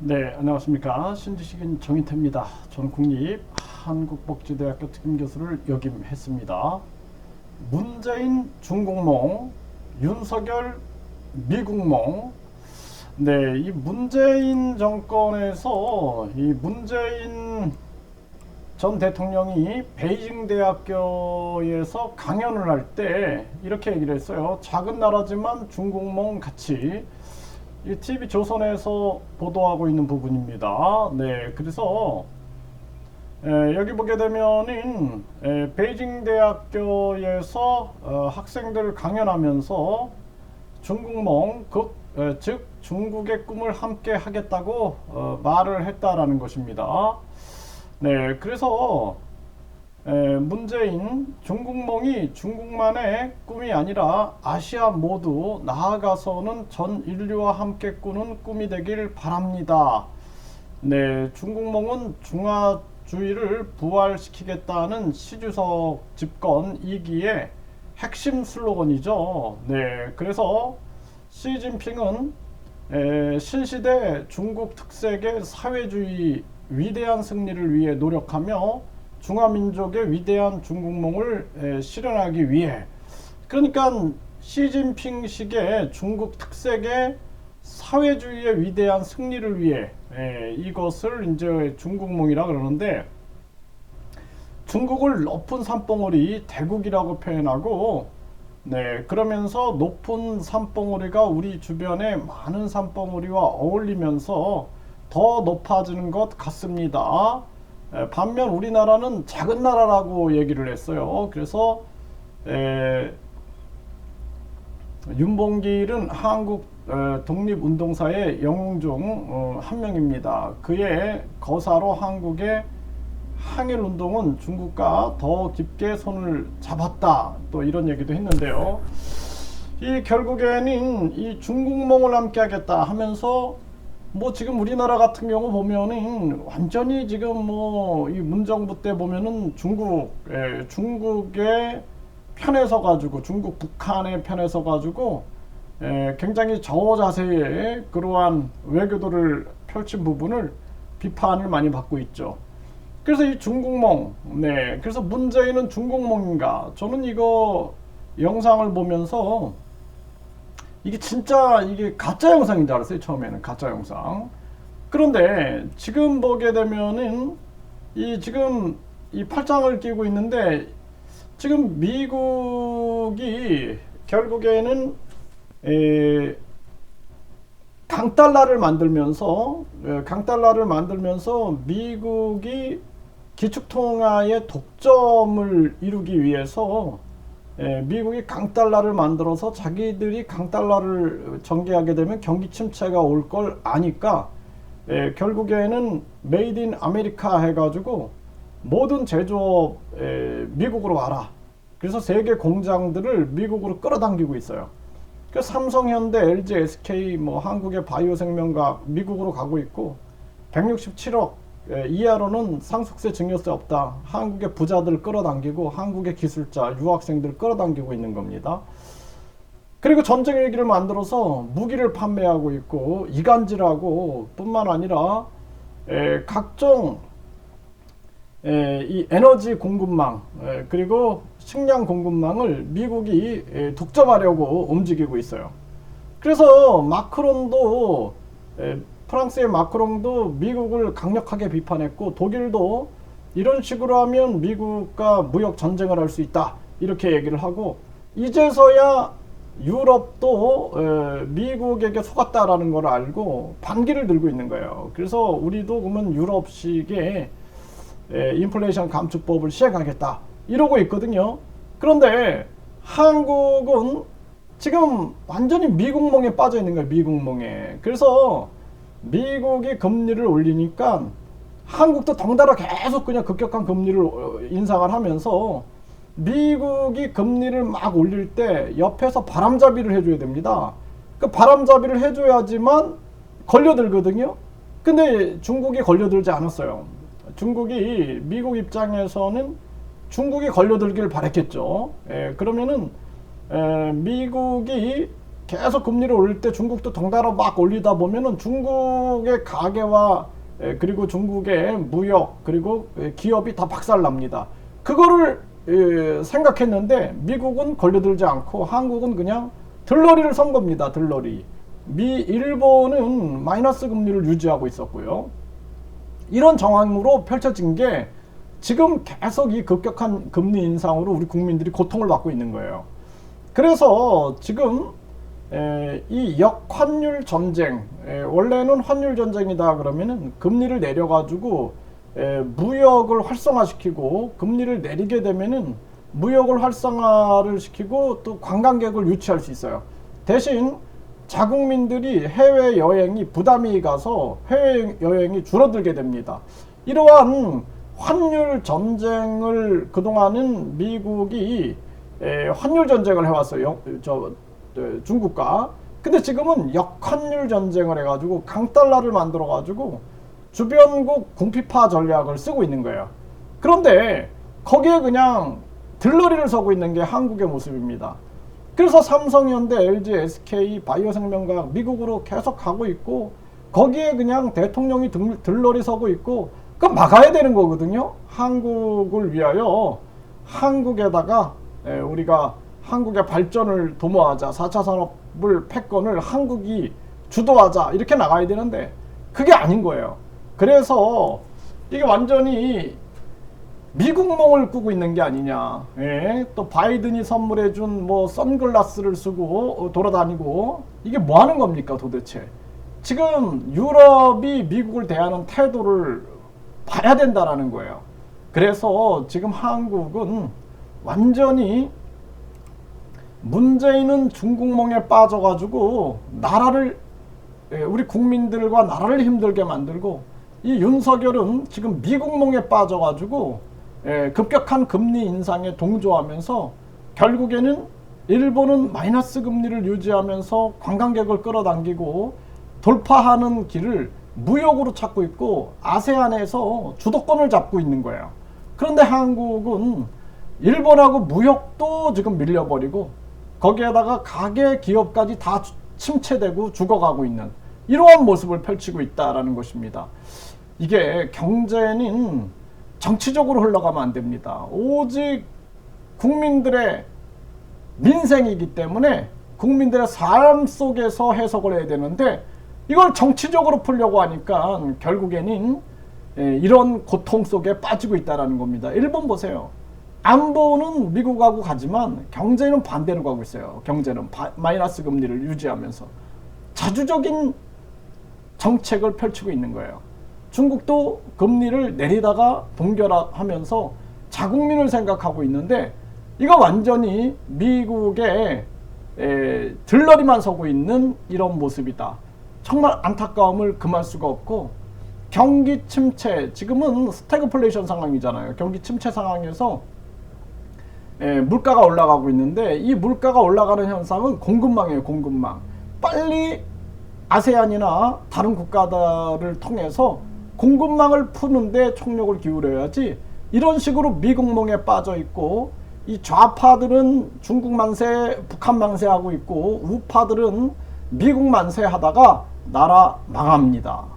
네, 안녕하십니까. 신지식인 정인태입니다. 저는 국립 한국복지대학교 특임교수를 역임했습니다. 문재인 중국몽, 윤석열 미국몽. 네, 이 문재인 정권에서 이 문재인 전 대통령이 베이징 대학교에서 강연을 할 때 이렇게 얘기를 했어요. 작은 나라지만 중국몽 같이 이 TV 조선에서 보도하고 있는 부분입니다. 네, 그래서 에, 여기 보게 되면은 에, 베이징 대학교에서 어, 학생들 강연하면서 중국몽 극, 에, 즉 중국의 꿈을 함께 하겠다고 어, 말을 했다라는 것입니다. 네, 그래서 에, 문재인 중국몽이 중국만의 꿈이 아니라 아시아 모두 나아가서는 전 인류와 함께 꾸는 꿈이 되길 바랍니다. 네, 중국몽은 중화주의를 부활시키겠다는 시주석 집권 2기의 핵심 슬로건이죠. 네, 그래서 시진핑은 에, 신시대 중국 특색의 사회주의 위대한 승리를 위해 노력하며 중화민족의 위대한 중국몽을 에, 실현하기 위해 그러니까 시진핑식의 중국 특색의 사회주의의 위대한 승리를 위해 에, 이것을 이제 중국몽이라 그러는데 중국을 높은 산봉우리 대국이라고 표현하고 네 그러면서 높은 산봉우리가 우리 주변에 많은 산봉우리와 어울리면서 더 높아지는 것 같습니다. 에, 반면 우리나라는 작은 나라라고 얘기를 했어요. 그래서 에, 윤봉길은 한국 어, 독립운동사의 영웅중 어, 한 명입니다. 그의 거사로 한국의 항일운동은 중국과 더 깊게 손을 잡았다. 또 이런 얘기도 했는데요. 이 결국에는 이 중국몽을 함께 하겠다 하면서 뭐 지금 우리나라 같은 경우 보면은 완전히 지금 뭐 이 문정부 때 보면은 중국 예, 중국의 편에 서 가지고 중국 북한의 편에 서 가지고 예, 굉장히 저자세의 그러한 외교도를 펼친 부분을 비판을 많이 받고 있죠. 그래서 이 중국몽, 네, 그래서 문재인은 중국몽인가? 저는 이거 영상을 보면서 이게 진짜 이게 가짜 영상인 줄 알았어요 처음에는 가짜 영상. 그런데 지금 보게 되면은 이 지금 이 팔짱을 끼고 있는데 지금 미국이 결국에는 에, 강달러를 만들면서 에, 강달러를 만들면서 미국이 기축통화의 독점을 이루기 위해서 에, 미국이 강달러를 만들어서 자기들이 강달러를 전개하게 되면 경기 침체가 올 걸 아니까 에, 결국에는 메이드 인 아메리카 해가지고 모든 제조업 에, 미국으로 와라. 그래서 세계 공장들을 미국으로 끌어당기고 있어요. 그 삼성, 현대, LG, SK, 뭐 한국의 바이오생명과 미국으로 가고 있고 167억 예, 이하로는 상속세 증여세 없다. 한국의 부자들 끌어당기고 한국의 기술자, 유학생들 끌어당기고 있는 겁니다. 그리고 전쟁 일기를 만들어서 무기를 판매하고 있고 이간질하고 뿐만 아니라 에, 각종 에, 이 에너지 공급망 에, 그리고 식량 공급망을 미국이 에, 독점하려고 움직이고 있어요. 그래서 마크론도 에, 프랑스의 마크롱도 미국을 강력하게 비판했고 독일도 이런 식으로 하면 미국과 무역 전쟁을 할 수 있다 이렇게 얘기를 하고 이제서야 유럽도 에, 미국에게 속았다라는 걸 알고 반기를 들고 있는 거예요. 그래서 우리도 그러면 유럽식의 에, 인플레이션 감축법을 시행하겠다 이러고 있거든요. 그런데 한국은 지금 완전히 미국몽에 빠져 있는 거예요. 미국몽에. 그래서 미국이 금리를 올리니까 한국도 덩달아 계속 그냥 급격한 금리를 어, 인상을 하면서 미국이 금리를 막 올릴 때 옆에서 바람잡이를 해줘야 됩니다. 그 바람잡이를 해줘야지만 걸려들거든요. 근데 중국이 걸려들지 않았어요. 중국이 미국 입장에서는 중국이 걸려들기를 바랬겠죠. 예, 그러면은 에, 미국이 계속 금리를 올릴 때 중국도 덩달아 막 올리다 보면은 중국의 가계와 에, 그리고 중국의 무역 그리고 에, 기업이 다 박살납니다. 그거를 에, 생각했는데 미국은 걸려들지 않고 한국은 그냥 들러리를 선 겁니다. 들러리. 미 일본은 마이너스 금리를 유지하고 있었고요. 이런 정황으로 펼쳐진 게 지금 계속 이 급격한 금리 인상으로 우리 국민들이 고통을 받고 있는 거예요. 그래서 지금 에, 이 역환율 전쟁 에, 원래는 환율 전쟁이다 그러면은 금리를 내려가지고 에, 무역을 활성화시키고 금리를 내리게 되면은 무역을 활성화를 시키고 또 관광객을 유치할 수 있어요. 대신 자국민들이 해외 여행이 부담이 가서 해외 여행이 줄어들게 됩니다. 이러한 환율 전쟁을 그동안은 미국이 에, 환율 전쟁을 해왔어요. 저 에, 중국과. 근데 지금은 역환율 전쟁을 해가지고 강달러를 만들어가지고 주변국 궁피파 전략을 쓰고 있는 거예요. 그런데 거기에 그냥 들러리를 서고 있는 게 한국의 모습입니다. 그래서 삼성 현대, LG, SK, 바이오생명과학 미국으로 계속 가고 있고 거기에 그냥 대통령이 들, 들러리 서고 있고 그럼 막아야 되는 거거든요. 한국을 위하여 한국에다가 에, 우리가 한국의 발전을 도모하자 4차 산업을 패권을 한국이 주도하자 이렇게 나가야 되는데 그게 아닌 거예요. 그래서 이게 완전히 미국몽을 꾸고 있는 게 아니냐. 예? 또 바이든이 선물해준 뭐 선글라스를 쓰고 어, 돌아다니고 이게 뭐 하는 겁니까 도대체? 지금 유럽이 미국을 대하는 태도를 봐야 된다라는 거예요. 그래서 지금 한국은 완전히 문재인은 중국몽에 빠져가지고 나라를 예, 우리 국민들과 나라를 힘들게 만들고 이 윤석열은 지금 미국몽에 빠져가지고 예, 급격한 금리 인상에 동조하면서 결국에는 일본은 마이너스 금리를 유지하면서 관광객을 끌어당기고 돌파하는 길을 무역으로 찾고 있고 아세안에서 주도권을 잡고 있는 거예요. 그런데 한국은 일본하고 무역도 지금 밀려버리고 거기에다가 가계 기업까지 다 침체되고 죽어가고 있는 이러한 모습을 펼치고 있다라는 것입니다. 이게 경제는 정치적으로 흘러가면 안 됩니다. 오직 국민들의 민생이기 때문에 국민들의 삶 속에서 해석을 해야 되는데 이걸 정치적으로 풀려고 하니까 결국에는 예, 이런 고통 속에 빠지고 있다는 겁니다. 일본 보세요. 안보는 미국하고 가지만 경제는 반대로 가고 있어요. 경제는 바, 마이너스 금리를 유지하면서 자주적인 정책을 펼치고 있는 거예요. 중국도 금리를 내리다가 동결하면서 자국민을 생각하고 있는데 이거 완전히 미국의 에, 들러리만 서고 있는 이런 모습이다. 정말 안타까움을 금할 수가 없고 경기 침체 지금은 스태그플레이션 상황이잖아요. 경기 침체 상황에서 에, 물가가 올라가고 있는데 이 물가가 올라가는 현상은 공급망이에요. 공급망. 빨리 아세안이나 다른 국가들을 통해서 공급망을 푸는데 총력을 기울여야지 이런 식으로 미국몽에 빠져 있고 이 좌파들은 중국 만세, 북한 만세하고 있고 우파들은 미국 만세하다가 나라 망합니다.